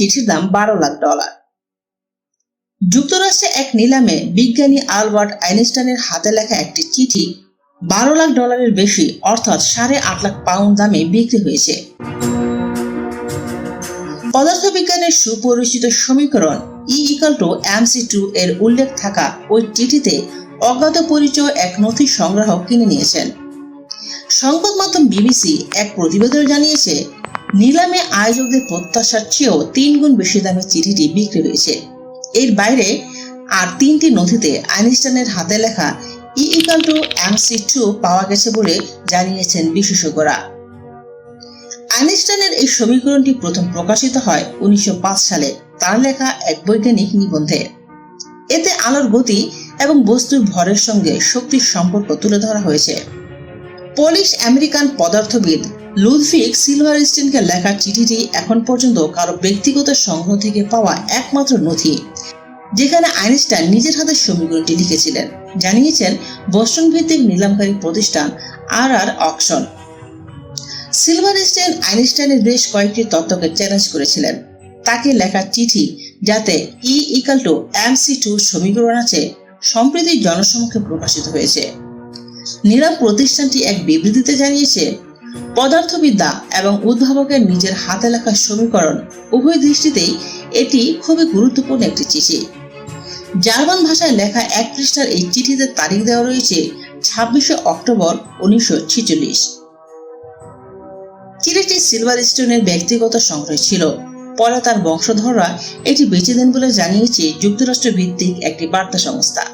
চিঠির দাম বারো লাখ ডলার। যুক্তরাষ্ট্রে এক নিলামে বিজ্ঞানী আলবার্ট আইনস্টাইনের হাতে লেখা একটি চিঠি বারো লাখ ডলারের বেশি, অর্থাৎ সাড়ে আট লাখ পাউন্ড দামে বিক্রি হয়েছে। পদার্থবিজ্ঞানের সুপরিচিত সমীকরণ E equal to MC two এর উল্লেখ থাকা ওই চিঠিতে অজ্ঞাত পরিচয় এক নথি সংগ্রাহক কিনে নিয়েছেন। সংবাদ মাধ্যম বিবিসি এক প্রতিবেদনে জানিয়েছে নিলামে আয়োজকদের প্রত্যাশার চেয়েও তিন গুণ বেশি দামে চিঠিটি বিক্রি হয়েছে। এর বাইরে আর তিনটি নথিতে আইনস্টাইনের হাতে লেখা ইকাল টু এমসি টু পাওয়া গেছে বলে জানিয়েছেন বিশেষজ্ঞরা। আইনস্টাইনের এই সমীকরণটি প্রথম প্রকাশিত হয় উনিশশো পাঁচ সালে, তার লেখা এক বৈজ্ঞানিক নিবন্ধে। এতে আলোর গতি এবং বস্তুর ভরের সঙ্গে শক্তির সম্পর্ক তুলে ধরা হয়েছে। পোলিশ আমেরিকান পদার্থবিদ লুদভিক সিলভারস্টিনকে লেখা চিঠিটি এখন পর্যন্ত কারও ব্যক্তিগত সংগ্রহ থেকে পাওয়া একমাত্র নথি, যেখানে আইনস্টাইন নিজের হাতে সমীকরণটি লিখেছিলেন। জানিয়েছেন বোস্টন ভিত্তিক নিলামকারী প্রতিষ্ঠান আর আর অকশন। সিলভারস্টাইন আইনস্টাইনের বেশ কয়েকটি তত্ত্বকে চ্যালেঞ্জ করেছিলেন। তাকে লেখা চিঠি যাতে E equal to M C two সমীকরণ আছে, সম্প্রতি জনসমক্ষে প্রকাশিত হয়েছে। নিলাম প্রতিষ্ঠানটি এক বিবৃতিতে জানিয়েছে, পদার্থবিদ্যা এবং উদ্ভাবকের নিজের হাতে লেখা সমীকরণ উভয় দৃষ্টিতেই এটি খুবই গুরুত্বপূর্ণ একটি চিঠি। জার্মান ভাষায় লেখা এক পৃষ্ঠার এই চিঠিতে তারিখ দেওয়া রয়েছে ছাব্বিশে অক্টোবর উনিশশো ছিচল্লিশ। চিঠিটি সিলভার স্টোনের ব্যক্তিগত সংগ্রহ ছিল। পরে তার বংশধররা এটি বেচে দেন বলে জানিয়েছে যুক্তরাষ্ট্র ভিত্তিক একটি বার্তা সংস্থা।